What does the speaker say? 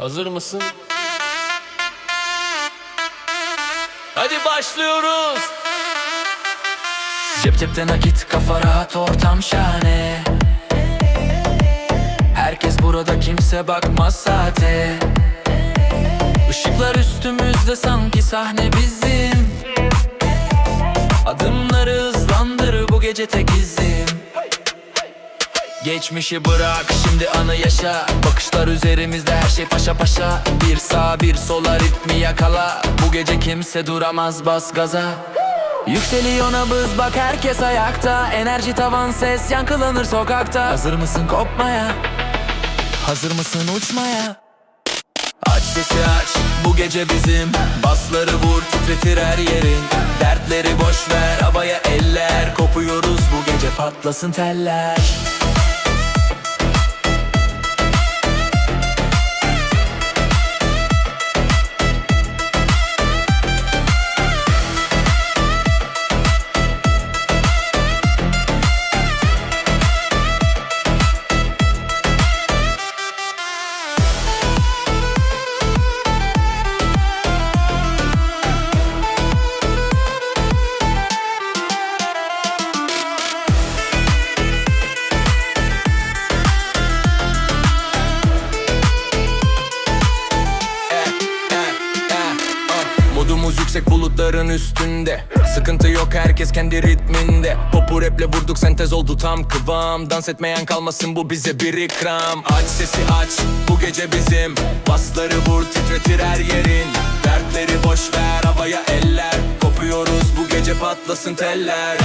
Hazır mısın? Hadi başlıyoruz. Cep cepte nakit kafa rahat ortam şahane Herkes burada kimse bakmaz saate Işıklar üstümüzde sanki sahne bizim Adımları hızlandır bu gece tek izim Geçmişi bırak şimdi anı yaşa. Bakışlar üzerimizde her şey paşa paşa. Bir sağ bir sola ritmi yakala. Bu gece kimse duramaz bas gaza. Yükseliyor nabız bak herkes ayakta. Enerji tavan ses yankılanır sokakta. Hazır mısın kopmaya? Hazır mısın uçmaya? Aç sesi aç bu gece bizim. Basları vur titretir her yerin. Dertleri boş ver havaya eller. Kopuyoruz bu gece patlasın teller Modumuz yüksek bulutların üstünde. Sıkıntı yok herkes kendi ritminde. Popu raple vurduk sentez oldu tam kıvam. Dans etmeyen kalmasın bu bize bir ikram. Aç sesi aç bu gece bizim. Basları vur titretir her yerin. Dertleri boş ver havaya eller. Kopuyoruz bu gece patlasın teller